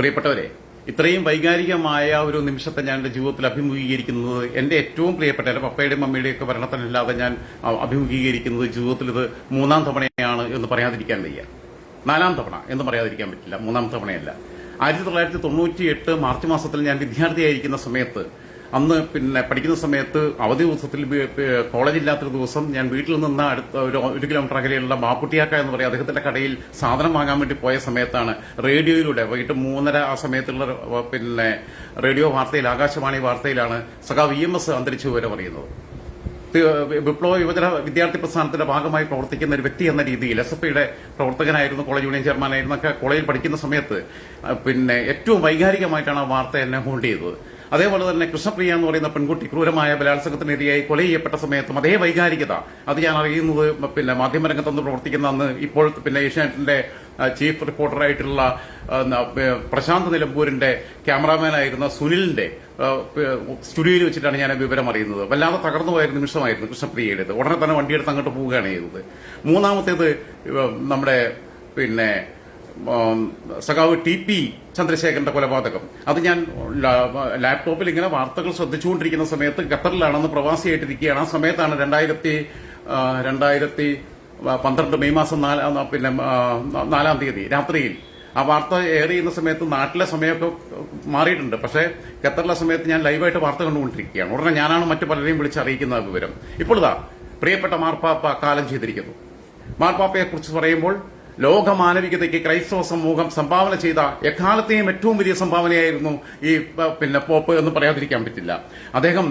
പ്രിയപ്പെട്ടവരെ ഇത്രയും വൈകാരികമായ ഒരു നിമിഷത്തെ ഞാൻ എന്റെ ജീവിതത്തിൽ അഭിമുഖീകരിക്കുന്നത് എന്റെ ഏറ്റവും പ്രിയപ്പെട്ട എന്റെ പപ്പയുടെയും മമ്മിയുടെയും ഒക്കെ ഭരണത്തിനല്ലാതെ ഞാൻ അഭിമുഖീകരിക്കുന്നത് ജീവിതത്തിൽ ഇത് മൂന്നാം തവണയാണ് എന്ന് പറയാതിരിക്കാൻ വയ്യ. നാലാം തവണ എന്ന് പറയാതിരിക്കാൻ പറ്റില്ല. മൂന്നാം തവണയല്ല. ആയിരത്തി തൊള്ളായിരത്തി തൊണ്ണൂറ്റി എട്ട് മാർച്ച് മാസത്തിൽ ഞാൻ വിദ്യാർത്ഥിയായിരിക്കുന്ന സമയത്ത് അന്ന് പിന്നെ പഠിക്കുന്ന സമയത്ത് അവധി ദിവസത്തിൽ കോളേജില്ലാത്തൊരു ദിവസം ഞാൻ വീട്ടിൽ നിന്ന് അടുത്ത ഒരു ഒരു കിലോമീറ്റർ അകലെയുള്ള മാപ്പുട്ടിയാക്ക എന്ന് പറയും. അദ്ദേഹത്തിന്റെ കടയിൽ സാധനം വാങ്ങാൻ വേണ്ടി പോയ സമയത്താണ് റേഡിയോയിലൂടെ വൈകിട്ട് മൂന്നര ആ സമയത്തുള്ള പിന്നെ റേഡിയോ വാർത്തയിൽ ആകാശവാണി വാർത്തയിലാണ് സഖാവ് ഇ എം എസ് അന്തരിച്ചു വിവരം അറിയുന്നത്. വിപ്ലവ യുവജന വിദ്യാർത്ഥി പ്രസ്ഥാനത്തിന്റെ ഭാഗമായി പ്രവർത്തിക്കുന്ന ഒരു വ്യക്തി എന്ന രീതിയിൽ എസ് എഫ് ഐയുടെ പ്രവർത്തകനായിരുന്നു കോളേജ് യൂണിയൻ ചെയർമാനായിരുന്നൊക്കെ കോളേജിൽ പഠിക്കുന്ന സമയത്ത് പിന്നെ ഏറ്റവും വൈകാരികമായിട്ടാണ് ആ വാർത്ത എന്നെ ഹോൾഡ് ചെയ്തത്. അതേപോലെ തന്നെ കൃഷ്ണപ്രിയ എന്ന് പറയുന്ന പെൺകുട്ടി ക്രൂരമായ ബലാത്സംഗത്തിനിരയായി കൊല ചെയ്യപ്പെട്ട സമയത്തും അതേ വൈകാരികത. അത് ഞാൻ അറിയുന്നത് പിന്നെ മാധ്യമരംഗത്തുനിന്ന് പ്രവർത്തിക്കുന്ന അന്ന് ഇപ്പോൾ പിന്നെ ഏഷ്യാനെറ്റിന്റെ ചീഫ് റിപ്പോർട്ടറായിട്ടുള്ള പ്രശാന്ത് നിലമ്പൂരിന്റെ ക്യാമറാമാനായിരുന്ന സുനിലിന്റെ സ്റ്റുഡിയോയിൽ വെച്ചിട്ടാണ് ഞാൻ വിവരം അറിയുന്നത്. വല്ലാതെ തകർന്നു പോയ നിമിഷമായിരുന്നു കൃഷ്ണപ്രിയയുടേത്. ഉടനെ തന്നെ വണ്ടിയെടുത്ത് അങ്ങോട്ട് പോവുകയാണ് ചെയ്തത്. മൂന്നാമത്തേത് നമ്മുടെ പിന്നെ സഖാവ് ടി പി ചന്ദ്രശേഖരന്റെ കൊലപാതകം. അത് ഞാൻ ലാപ്ടോപ്പിൽ ഇങ്ങനെ വാർത്തകൾ ശ്രദ്ധിച്ചുകൊണ്ടിരിക്കുന്ന സമയത്ത് ഖത്തറിലാണെന്ന് പ്രവാസിയായിട്ടിരിക്കുകയാണ്. ആ സമയത്താണ് രണ്ടായിരത്തി രണ്ടായിരത്തി പന്ത്രണ്ട് മെയ് മാസം നാല് പിന്നെ നാലാം തീയതി രാത്രിയിൽ. ആ വാർത്ത എയർ ചെയ്യുന്ന സമയത്ത് നാട്ടിലെ സമയമൊക്കെ മാറിയിട്ടുണ്ട്. പക്ഷേ ഖത്തറിലെ സമയത്ത് ഞാൻ ലൈവായിട്ട് വാർത്ത കണ്ടുകൊണ്ടിരിക്കുകയാണ്. ഉടനെ ഞാനാണ് മറ്റു പലരെയും വിളിച്ച് അറിയിക്കുന്ന ആ വിവരം. ഇപ്പോൾ ഇതാ പ്രിയപ്പെട്ട മാർപ്പാപ്പ കാലം ചെയ്തിരിക്കുന്നു. മാർപ്പാപ്പയെക്കുറിച്ച് പറയുമ്പോൾ ലോക മാനവികതയ്ക്ക് ക്രൈസ്തവ സമൂഹം സംഭാവന ചെയ്ത എക്കാലത്തെയും ഏറ്റവും വലിയ സംഭാവനയായിരുന്നു ഈ പിന്നെ പോപ്പ് എന്ന് പറയാതിരിക്കാൻ പറ്റില്ല. അദ്ദേഹം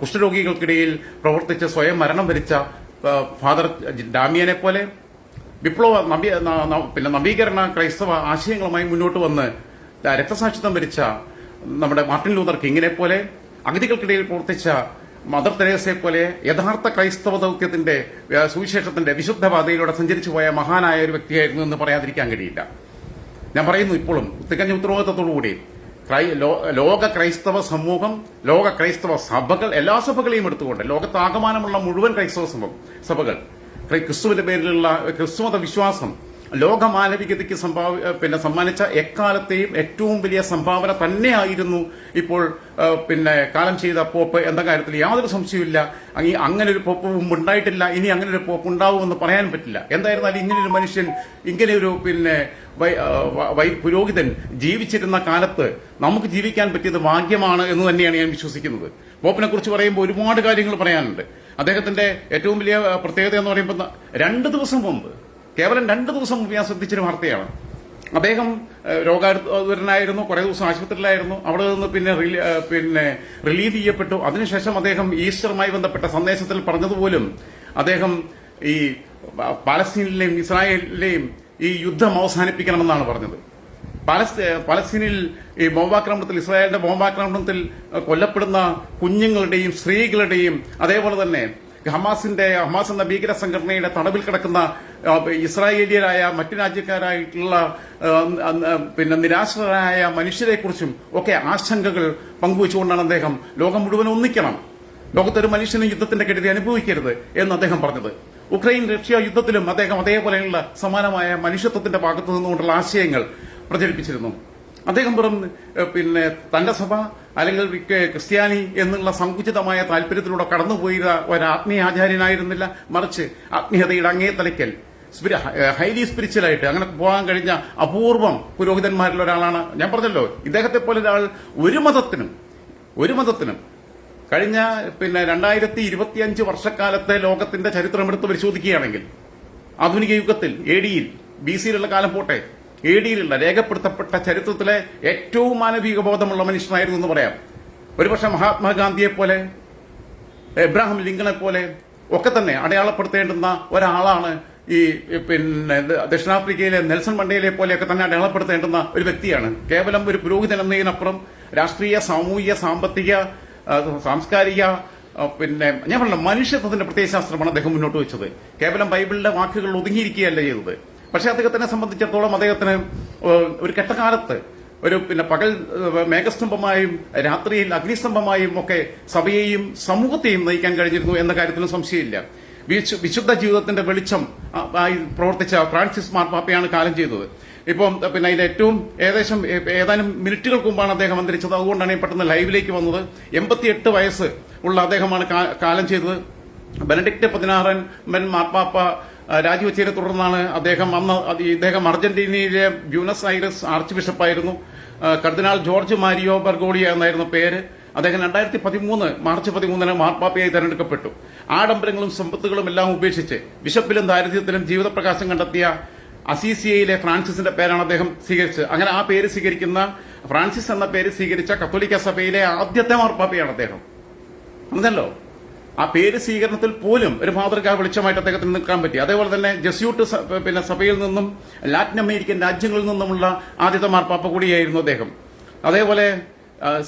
കുഷ്ഠരോഗികൾക്കിടയിൽ പ്രവർത്തിച്ച് സ്വയം മരണം വരിച്ച ഫാദർ ഡാമിയനെ പോലെ വിപ്ലവ നവീ പിന്നെ നവീകരണ ക്രൈസ്തവ ആശയങ്ങളുമായി മുന്നോട്ട് വന്ന് രക്തസാക്ഷിത്വം വരിച്ച നമ്മുടെ മാർട്ടിൻ ലൂതർ കിങ്ങിനെ പോലെ അഗതികൾക്കിടയിൽ പ്രവർത്തിച്ച മദർ തെരേസയെ പോലെ യഥാർത്ഥ ക്രൈസ്തവ ദൗത്യത്തിന്റെ സുവിശേഷത്തിന്റെ വിശുദ്ധ പാതയിലൂടെ സഞ്ചരിച്ചു പോയ മഹാനായ ഒരു വ്യക്തിയായിരുന്നു എന്ന് പറയാതിരിക്കാൻ കഴിയില്ല. ഞാൻ പറയുന്നു ഇപ്പോഴും തികഞ്ഞ ഉത്തരവാദിത്തത്തോടുകൂടി ലോക ക്രൈസ്തവ സമൂഹം ലോക ക്രൈസ്തവ സഭകൾ എല്ലാ സഭകളെയും എടുത്തുകൊണ്ട് ലോകത്താകമാനമുള്ള മുഴുവൻ ക്രൈസ്തവ സഭ സഭകൾ ക്രൈ- ക്രിസ്തുവിന്റെ പേരിലുള്ള ക്രിസ്തുമത വിശ്വാസം ലോക മാനവികതയ്ക്ക് സംഭാവ പിന്നെ സമ്മാനിച്ച എക്കാലത്തെയും ഏറ്റവും വലിയ സംഭാവന തന്നെയായിരുന്നു ഇപ്പോൾ പിന്നെ കാലം ചെയ്ത പോപ്പ് എന്ന കാര്യത്തിൽ യാതൊരു സംശയമില്ല അങ്ങനെ ഒരു പോപ്പ് ഉണ്ടായിട്ടില്ല. ഇനി അങ്ങനെ ഒരു പോപ്പ് ഉണ്ടാവുമെന്ന് പറയാൻ പറ്റില്ല. എന്തായിരുന്നാലും ഇങ്ങനെയൊരു മനുഷ്യൻ ഇങ്ങനെയൊരു പിന്നെ പുരോഹിതൻ ജീവിച്ചിരുന്ന കാലത്ത് നമുക്ക് ജീവിക്കാൻ പറ്റിയത് ഭാഗ്യമാണ് എന്ന് തന്നെയാണ് ഞാൻ വിശ്വസിക്കുന്നത്. പോപ്പിനെ കുറിച്ച് പറയുമ്പോൾ ഒരുപാട് കാര്യങ്ങൾ പറയാനുണ്ട്. അദ്ദേഹത്തിന്റെ ഏറ്റവും വലിയ പ്രത്യേകത എന്ന് പറയുമ്പോൾ രണ്ട് ദിവസം മുമ്പ് കേവലം രണ്ട് ദിവസം മുമ്പ് ഞാൻ ശ്രദ്ധിച്ചൊരു വാർത്തയാണ്. അദ്ദേഹം രോഗാതുരനായിരുന്നു കുറെ ദിവസം ആശുപത്രിയിലായിരുന്നു. അവിടെ നിന്ന് പിന്നെ പിന്നെ റിലീവ് ചെയ്യപ്പെട്ടു. അതിനുശേഷം അദ്ദേഹം ഈസ്റ്ററുമായി ബന്ധപ്പെട്ട സന്ദേശത്തിൽ പറഞ്ഞതുപോലും അദ്ദേഹം ഈ പാലസ്തീനിലെയും ഇസ്രായേലിലെയും ഈ യുദ്ധം അവസാനിപ്പിക്കണമെന്നാണ് പറഞ്ഞത്. പാലസ്തീ- പലസ്തീനിൽ ഈ ബോംബാക്രമണത്തിൽ ഇസ്രായേലിന്റെ ബോംബാക്രമണത്തിൽ കൊല്ലപ്പെടുന്ന കുഞ്ഞുങ്ങളുടെയും സ്ത്രീകളുടെയും അതേപോലെ തന്നെ ഹമാസിന്റെ ഹമാസ് എന്ന ഭീകര സംഘടനയുടെ തടവിൽ കിടക്കുന്ന ഇസ്രായേലിയരായ മറ്റു രാജ്യക്കാരായിട്ടുള്ള പിന്നെ നിരാശ്രരായ മനുഷ്യരെക്കുറിച്ചും ഒക്കെ ആശങ്കകൾ പങ്കുവച്ചുകൊണ്ടാണ് അദ്ദേഹം ലോകം മുഴുവൻ ഒന്നിക്കണം. ലോകത്തൊരു മനുഷ്യനും യുദ്ധത്തിന്റെ കെടുതി അനുഭവിക്കരുത് എന്ന് അദ്ദേഹം പറഞ്ഞത്. ഉക്രൈൻ റഷ്യ യുദ്ധത്തിലും അദ്ദേഹം അതേപോലെയുള്ള സമാനമായ മനുഷ്യത്വത്തിന്റെ ഭാഗത്തു നിന്നുകൊണ്ടുള്ള ആശയങ്ങൾ പ്രചരിപ്പിച്ചിരുന്നു. അദ്ദേഹം വെറും പിന്നെ തന്റെ സഭ അല്ലെങ്കിൽ ക്രിസ്ത്യാനി എന്നുള്ള സങ്കുചിതമായ താല്പര്യത്തിലൂടെ കടന്നുപോയ ഒരു ആത്മീയ ആചാര്യനായിരുന്നില്ല. മറിച്ച് ആത്മീയതയുടെ അങ്ങേ തലയ്ക്കൽ ഹൈലി സ്പിരിച്വലായിട്ട് അങ്ങനെ പോകാൻ കഴിഞ്ഞ അപൂർവം പുരോഹിതന്മാരിൽ ഒരാളാണ്. ഞാൻ പറഞ്ഞല്ലോ ഇദ്ദേഹത്തെ പോലെ ഒരാൾ ഒരു മതത്തിനും ഒരു മതത്തിനും കഴിഞ്ഞ പിന്നെ രണ്ടായിരത്തി ഇരുപത്തിയഞ്ച് വർഷക്കാലത്തെ ലോകത്തിന്റെ ചരിത്രം എടുത്ത് പരിശോധിക്കുകയാണെങ്കിൽ ആധുനിക യുഗത്തിൽ എ ഡിയിൽ ബി സിയിലുള്ള കാലം പോട്ടെ എ ഡിയിലുള്ള രേഖപ്പെടുത്തപ്പെട്ട ചരിത്രത്തിലെ ഏറ്റവും മാനവിക ബോധമുള്ള മനുഷ്യനായിരുന്നു എന്ന് പറയാം. ഒരുപക്ഷെ മഹാത്മാഗാന്ധിയെ പോലെ എബ്രാഹിം ലിങ്കനെ പോലെ ഒക്കെ തന്നെ അടയാളപ്പെടുത്തേണ്ടുന്ന ഒരാളാണ് ഈ പിന്നെ ദക്ഷിണാഫ്രിക്കയിലെ നെൽസൺ മണ്ടേലെ പോലെയൊക്കെ തന്നെ അടയാളപ്പെടുത്തേണ്ടുന്ന ഒരു വ്യക്തിയാണ്. കേവലം ഒരു പുരോഹിതൻ എന്നതിനപ്പുറം രാഷ്ട്രീയ സാമൂഹിക സാമ്പത്തിക സാംസ്കാരിക പിന്നെ ഞാൻ പറഞ്ഞ മനുഷ്യത്വത്തിന്റെ പ്രത്യയശാസ്ത്രമാണ് അദ്ദേഹം മുന്നോട്ട് വെച്ചത്. കേവലം ബൈബിളിലെ വാക്കുകൾ ഒതുങ്ങിയിരിക്കുകയല്ല ചെയ്തത്. പക്ഷെ അദ്ദേഹത്തിനെ സംബന്ധിച്ചിടത്തോളം അദ്ദേഹത്തിന് ഒരു കെട്ടകാലത്ത് ഒരു പിന്നെ പകൽ മേഘസ്തംഭമായും രാത്രിയിൽ അഗ്നിസ്തംഭമായും ഒക്കെ സഭയെയും സമൂഹത്തെയും നയിക്കാൻ കഴിഞ്ഞിരുന്നു എന്ന കാര്യത്തിലും സംശയമില്ല. വിശു- വിശുദ്ധ ജീവിതത്തിന്റെ വെളിച്ചം ആയി പ്രവർത്തിച്ച ഫ്രാൻസിസ് മാർപ്പാപ്പയാണ് കാലം ചെയ്തത്. ഇപ്പം പിന്നെ അതിന്റെ ഏറ്റവും ഏകദേശം ഏതാനും മിനിറ്റുകൾക്ക് മുമ്പാണ് അദ്ദേഹം അന്തരിച്ചത്. അതുകൊണ്ടാണ് പെട്ടെന്ന് ലൈവിലേക്ക് വന്നത്. എൺപത്തിയെട്ട് വയസ്സ് ഉള്ള അദ്ദേഹമാണ് കാലം ചെയ്തത്. ബെനഡിക്ട് പതിനാറൻ മെൻ മാർപ്പാപ്പ രാജിവെച്ചതിനെ തുടർന്നാണ് അദ്ദേഹം അന്ന് ഇദ്ദേഹം അർജന്റീനയിലെ ബ്യൂണസ് ഐറസ് ആർച്ച് ബിഷപ്പായിരുന്നു കർദിനാൾ ജോർജ് മാരിയോ ബർഗോളിയ എന്നായിരുന്നു പേര്. അദ്ദേഹം രണ്ടായിരത്തി പതിമൂന്ന് മാർച്ച് പതിമൂന്നിന് മാർപ്പാപ്പയായി തെരഞ്ഞെടുക്കപ്പെട്ടു. ആഡംബരങ്ങളും സമ്പത്തുകളും എല്ലാം ഉപേക്ഷിച്ച് ബിഷപ്പിലും ദാരിദ്ര്യത്തിലും ജീവിതപ്രകാശം കണ്ടെത്തിയ അസീസിയയിലെ ഫ്രാൻസിസിന്റെ പേരാണ് അദ്ദേഹം സ്വീകരിച്ചത്. അങ്ങനെ ആ പേര് സ്വീകരിക്കുന്ന ഫ്രാൻസിസ് എന്ന പേര് സ്വീകരിച്ച കത്തോലിക്ക സഭയിലെ ആദ്യത്തെ മാർപ്പാപ്പയാണ് അദ്ദേഹം. മനസ്സിലല്ലോ ആ പേര് സ്വീകരണത്തിൽ പോലും ഒരു മാതൃകാ വെളിച്ചമായിട്ട് അദ്ദേഹത്തിന് നിൽക്കാൻ പറ്റി. അതേപോലെ തന്നെ ജസ്യൂട്ട് പിന്നെ സഭയിൽ നിന്നും ലാറ്റിൻ അമേരിക്കൻ രാജ്യങ്ങളിൽ നിന്നുമുള്ള ആദ്യത്തെ മാർപ്പാപ്പ കൂടിയായിരുന്നു അദ്ദേഹം. അതേപോലെ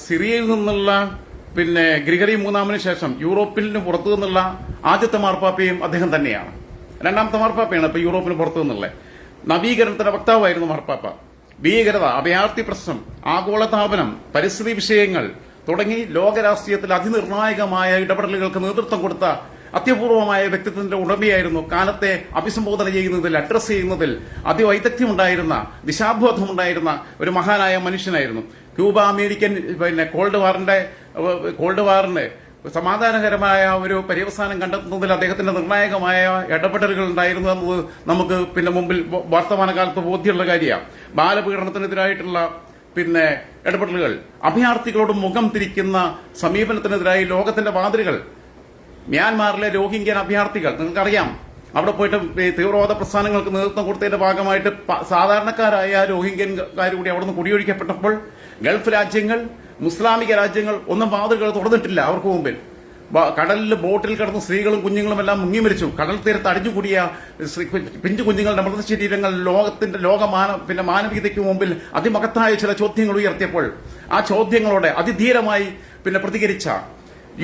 സിറിയയിൽ നിന്നുള്ള പിന്നെ ഗ്രിഗറി മൂന്നാമന് ശേഷം യൂറോപ്പിന് പുറത്തു നിന്നുള്ള ആദ്യത്തെ മാർപ്പാപ്പയും അദ്ദേഹം തന്നെയാണ്. രണ്ടാമത്തെ മാർപ്പാപ്പയാണ് ഇപ്പൊ യൂറോപ്പിന് പുറത്തു നിന്നുള്ള. നവീകരണത്തിന്റെ വക്താവായിരുന്നു മാർപ്പാപ്പ. ഭീകരത അഭയാർത്ഥി പ്രശ്നം ആഗോളതാപനം പരിസ്ഥിതി വിഷയങ്ങൾ തുടങ്ങി ലോകരാഷ്ട്രീയത്തിൽ അതിനിർണായകമായ ഇടപെടലുകൾക്ക് നേതൃത്വം കൊടുത്ത അത്യപൂർവമായ വ്യക്തിത്വത്തിന്റെ ഉടമയായിരുന്നു. കാലത്തെ അഭിസംബോധന ചെയ്യുന്നതിൽ അഡ്രസ് ചെയ്യുന്നതിൽ അതിവൈദഗ്ധ്യമുണ്ടായിരുന്ന ദിശാബോധമുണ്ടായിരുന്ന ഒരു മഹാനായ മനുഷ്യനായിരുന്നു. ക്യൂബ അമേരിക്കൻ പിന്നെ കോൾഡ് വാറിന്റെ കോൾഡ് വാറിന് സമാധാനകരമായ ഒരു പര്യവസാനം കണ്ടെത്തുന്നതിൽ അദ്ദേഹത്തിന്റെ നിർണായകമായ ഇടപെടലുകൾ ഉണ്ടായിരുന്നു എന്നത് നമുക്ക് പിന്നെ മുമ്പിൽ വർത്തമാനകാലത്ത് ബോധ്യമുള്ള കാര്യമാണ്. ബാലപീഡനത്തിനെതിരായിട്ടുള്ള പിന്നെ ഇടപെടലുകൾ അഭയാർത്ഥികളോട് മുഖം തിരിക്കുന്ന സമീപനത്തിനെതിരായി ലോകത്തിന്റെ വാതിലുകൾ മ്യാൻമാറിലെ രോഹിംഗ്യൻ അഭയാർത്ഥികൾ നിങ്ങൾക്കറിയാം അവിടെ പോയിട്ട് തീവ്രവാദ പ്രസ്ഥാനങ്ങൾക്ക് നേതൃത്വം കൊടുത്തതിന്റെ ഭാഗമായിട്ട് സാധാരണക്കാരായ രോഹിംഗ്യൻകാർ കൂടി അവിടെ നിന്ന് കുടിയൊഴിക്കപ്പെട്ടപ്പോൾ ഗൾഫ് രാജ്യങ്ങൾ മുസ്ലാമിക രാജ്യങ്ങൾ ഒന്നും വാതിലുകൾ തുറന്നിട്ടില്ല അവർക്ക് മുമ്പിൽ. കടലിൽ ബോട്ടിൽ കിടന്ന സ്ത്രീകളും കുഞ്ഞുങ്ങളും എല്ലാം മുങ്ങി മരിച്ചു. കടൽ തീരത്ത് അടിഞ്ഞുകൂടിയ പിഞ്ചു കുഞ്ഞുങ്ങളുടെ മൃതശരീരങ്ങൾ ലോകത്തിന്റെ ലോകമാന പിന്നെ മാനവികതയ്ക്ക് മുമ്പിൽ അതിമഹത്തായ ചില ചോദ്യങ്ങൾ ഉയർത്തിയപ്പോൾ ആ ചോദ്യങ്ങളോടെ അതിധീരമായി പിന്നെ പ്രതികരിച്ച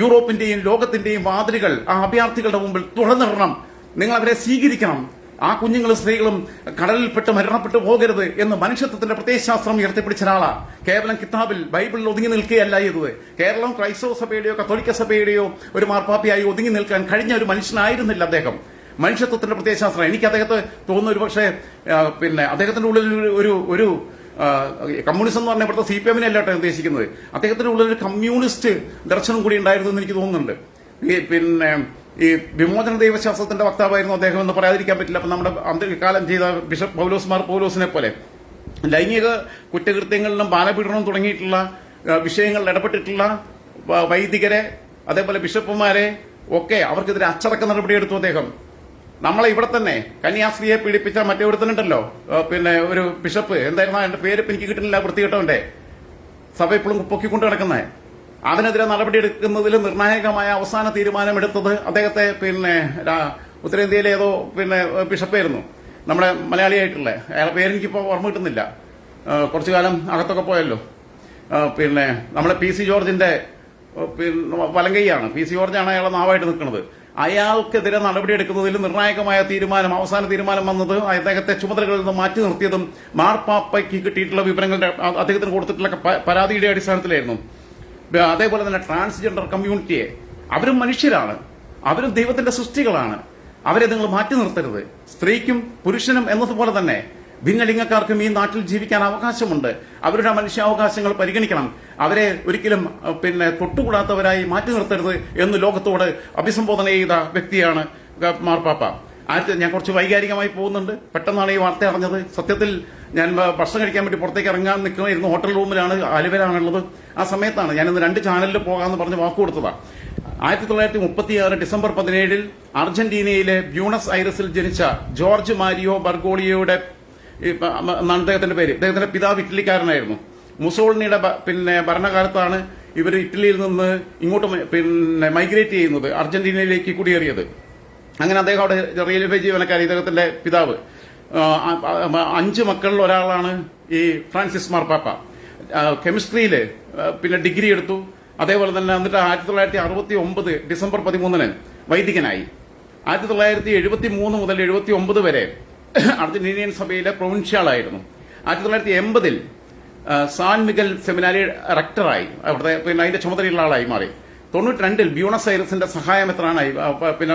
യൂറോപ്പിന്റെയും ലോകത്തിന്റെയും വാതിലുകൾ ആ അഭയാർത്ഥികളുടെ മുമ്പിൽ തുറന്നിടണം. നിങ്ങൾ അവരെ സ്വീകരിക്കണം. ആ കുഞ്ഞുങ്ങളും സ്ത്രീകളും കടലിൽപ്പെട്ട് മരണപ്പെട്ടു പോകരുത് എന്ന് മനുഷ്യത്വത്തിന്റെ പ്രത്യയശാസ്ത്രം ഉയർത്തിപ്പിടിച്ച ഒരാളാണ് കേവലം കിതാബിൽ ബൈബിളിൽ ഒതുങ്ങി നിൽക്കുകയല്ല ചെയ്തത്. കേരളം ക്രൈസ്തവ സഭയുടെയോ കത്തോലിക്ക സഭയുടെയോ ഒരു മാർപ്പാപ്പിയായി ഒതുങ്ങി നിൽക്കാൻ കഴിഞ്ഞ ഒരു മനുഷ്യനായിരുന്നില്ല അദ്ദേഹം. മനുഷ്യത്വത്തിന്റെ പ്രത്യയശാസ്ത്രം. എനിക്ക് അദ്ദേഹത്തെ തോന്നുന്നു ഒരു പക്ഷേ പിന്നെ അദ്ദേഹത്തിന്റെ ഉള്ളിൽ ഒരു- ഒരു കമ്മ്യൂണിസം എന്ന് പറഞ്ഞ ഇവിടുത്തെ സി പി എമ്മിനെ അല്ലാട്ടോ ഉദ്ദേശിക്കുന്നത്. അദ്ദേഹത്തിന്റെ ഉള്ളിൽ ഒരു കമ്മ്യൂണിസ്റ്റ് ദർശനം കൂടി ഉണ്ടായിരുന്നു എന്ന് എനിക്ക് തോന്നുന്നുണ്ട്. പിന്നെ ഈ വിമോചന ദൈവശാസ്ത്രത്തിന്റെ വക്താവായിരുന്നു അദ്ദേഹം എന്ന് പറയാതിരിക്കാൻ പറ്റില്ല. അപ്പൊ നമ്മുടെ അന്ത്യകാലം ചെയ്ത ബിഷപ്പ് പൗലോസ് മാർ പൗലോസിനെ പോലെ ലൈംഗിക കുറ്റകൃത്യങ്ങളിലും ബാലപീഡനവും തുടങ്ങിയിട്ടുള്ള വിഷയങ്ങളിൽ ഇടപെട്ടിട്ടുള്ള വൈദികരെ അതേപോലെ ബിഷപ്പുമാരെ ഒക്കെ അവർക്കെതിരെ അച്ചടക്ക നടപടിയെടുത്തു അദ്ദേഹം. നമ്മളെ ഇവിടെ തന്നെ കന്യാസ്ത്രീയെ പീഡിപ്പിച്ച മറ്റേ ഒരുത്തനുണ്ടല്ലോ പിന്നെ ഒരു ബിഷപ്പ്. എന്തായിരുന്നു അതിന്റെ പേര് എനിക്ക് കിട്ടുന്നില്ല വൃത്തികെട്ടവന്റെ സഭ ഇപ്പോഴും പൊക്കിക്കൊണ്ട് കിടക്കുന്നത് അതിനെതിരെ നടപടിയെടുക്കുന്നതിൽ നിർണായകമായ അവസാന തീരുമാനമെടുത്തത് അദ്ദേഹത്തെ പിന്നെ ഉത്തരേന്ത്യയിലെ ഏതോ പിന്നെ ബിഷപ്പായിരുന്നു. നമ്മുടെ മലയാളിയായിട്ടുള്ള. അയാളെ പേരെനിക്കിപ്പോൾ ഓർമ്മ കിട്ടുന്നില്ല. കുറച്ചു കാലം അകത്തൊക്കെ പോയല്ലോ. പിന്നെ നമ്മുടെ പി സി ജോർജിന്റെ പിന്നെ വലങ്കയ്യാണ്. പി സി ജോർജാണ് അയാളെ നാവായിട്ട് നിൽക്കുന്നത്. അയാൾക്കെതിരെ നടപടിയെടുക്കുന്നതിൽ നിർണായകമായ തീരുമാനം അവസാന തീരുമാനം വന്നത് അദ്ദേഹത്തെ ചുമതലകളിൽ നിന്ന് മാറ്റി നിർത്തിയതും മാർപ്പാപ്പയ്ക്ക് കിട്ടിയിട്ടുള്ള വിവരങ്ങളുടെ അദ്ദേഹത്തിന് കൊടുത്തിട്ടുള്ള പരാതിയുടെ അടിസ്ഥാനത്തിലായിരുന്നു. അതേപോലെ തന്നെ ട്രാൻസ്ജെൻഡർ കമ്മ്യൂണിറ്റിയെ. അവരും മനുഷ്യരാണ്. അവരും ദൈവത്തിന്റെ സൃഷ്ടികളാണ്. അവരെ നിങ്ങൾ മാറ്റി നിർത്തരുത്. സ്ത്രീക്കും പുരുഷനും എന്നതുപോലെ തന്നെ ഭിന്നലിംഗക്കാർക്കും ഈ നാട്ടിൽ ജീവിക്കാൻ അവകാശമുണ്ട്. അവരുടെ മനുഷ്യാവകാശങ്ങൾ പരിഗണിക്കണം. അവരെ ഒരിക്കലും പിന്നെ തൊട്ടുകൂടാത്തവരായി മാറ്റി നിർത്തരുത് എന്ന് ലോകത്തോട് അഭിസംബോധന ചെയ്ത വ്യക്തിയാണ് മാർപ്പാപ്പ. ആദ്യത്തെ ഞാൻ കുറച്ച് വൈകാരികമായി പോകുന്നുണ്ട്. പെട്ടെന്നാണ് ഈ വാർത്ത അറിഞ്ഞത്. സത്യത്തിൽ ഞാൻ ഭക്ഷണം കഴിക്കാൻ വേണ്ടി പുറത്തേക്ക് ഇറങ്ങാൻ നിൽക്കുന്ന ഇരുന്ന് ഹോട്ടൽ റൂമിലാണ് അലുവരാണുള്ളത് ആ സമയത്താണ് ഞാൻ ഇന്ന് രണ്ട് ചാനലിൽ പോകാമെന്ന് പറഞ്ഞ് വാക്ക് കൊടുത്തതാണ് ആയിരത്തി തൊള്ളായിരത്തി മുപ്പത്തിയാറ് ഡിസംബർ പതിനേഴിൽ അർജന്റീനയിലെ ബ്യൂണസ് ഐറസിൽ ജനിച്ച ജോർജ് മാരിയോ ബർഗോളിയോയുടെ എന്നാണ് അദ്ദേഹത്തിന്റെ പേര്. അദ്ദേഹത്തിന്റെ പിതാവ് ഇറ്റലിക്കാരനായിരുന്നു. മുസോളിനിയുടെ പിന്നെ ഭരണകാലത്താണ് ഇവർ ഇറ്റലിയിൽ നിന്ന് ഇങ്ങോട്ട് പിന്നെ മൈഗ്രേറ്റ് ചെയ്യുന്നത് അർജന്റീനയിലേക്ക് കുടിയേറിയത്. അങ്ങനെ അദ്ദേഹം അവിടെ റെയിൽവേ ജീവനക്കാരി ഇദ്ദേഹത്തിന്റെ പിതാവ്. അഞ്ച് മക്കളിൽ ഒരാളാണ് ഈ ഫ്രാൻസിസ് മാർപ്പാപ്പ കെമിസ്ട്രിയിൽ പിന്നെ ഡിഗ്രി എടുത്തു. അതേപോലെ തന്നെ എന്നിട്ട് ആയിരത്തി തൊള്ളായിരത്തി അറുപത്തി ഒമ്പത് ഡിസംബർ പതിമൂന്നിന് വൈദികനായി. ആയിരത്തി തൊള്ളായിരത്തി എഴുപത്തി മൂന്ന് മുതൽ എഴുപത്തി ഒമ്പത് വരെ അർജന്റീനിയൻ സഭയിലെ പ്രൊവിൻഷ്യലായിരുന്നു ആയിരത്തി തൊള്ളായിരത്തി എൺപതിൽ സാൻ മിഗൽ സെമിനാരി റക്ടറായി. അവിടുത്തെ പിന്നെ അതിന്റെ ചുമതലയുള്ള ആളായി മാറി. തൊണ്ണൂറ്റി രണ്ടിൽ ബ്യൂണസ് ഐറസിന്റെ സഹായമെത്രാനായി ആ, പ- പിന്നെ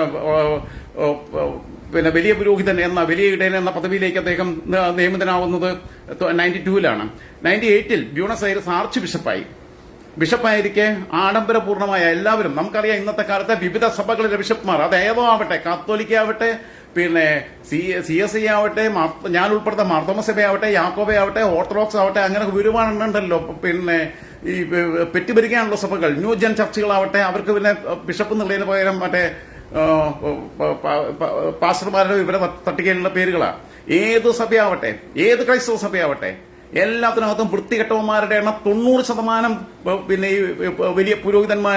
പിന്നെ വലിയ പുരോഹിതൻ എന്ന വലിയ ഇടയൻ എന്ന പദവിയിലേക്ക് അദ്ദേഹം നിയമിതനാവുന്നത് നയന്റി ടൂവിലാണ്. നയന്റി എയ്റ്റിൽ ബ്യൂണസ് ഐറസ് ആർച്ച് ബിഷപ്പായി. ബിഷപ്പായിരിക്കെ ആഡംബരപൂർണമായ എല്ലാവരും നമുക്കറിയാം ഇന്നത്തെ കാലത്തെ വിവിധ സഭകളിലെ ബിഷപ്പ്മാർ അത് ഏതോ ആവട്ടെ കാത്തോലിക്ക ആവട്ടെ പിന്നെ സി സി എസ് ഐ ആവട്ടെ ഞാൻ ഉൾപ്പെടുത്ത മാർത്തോമസഭയാവട്ടെ യാക്കോബയാവട്ടെ ഓർത്തഡോക്സ് ആവട്ടെ അങ്ങനെ ഒരുപാടുണ്ടല്ലോ പിന്നെ ഈ പെറ്റുപരിക്കാനുള്ള സഭകൾ. ന്യൂ ജൻ ചർച്ചുകളാവട്ടെ അവർക്ക് പിന്നെ ബിഷപ്പ് എന്നുള്ളതിന് പകരം മറ്റേ പാസ്റ്റർമാരുടെ വിവര തട്ടികയിലുള്ള പേരുകളാ. ഏത് സഭയാവട്ടെ ഏത് ക്രൈസ്തവ സഭയാവട്ടെ എല്ലാത്തിനകത്തും വൃത്തികെട്ടവന്മാരുടെ എണ്ണം തൊണ്ണൂറ് ശതമാനം പിന്നെ ഈ വലിയ പുരോഹിതന്മാർ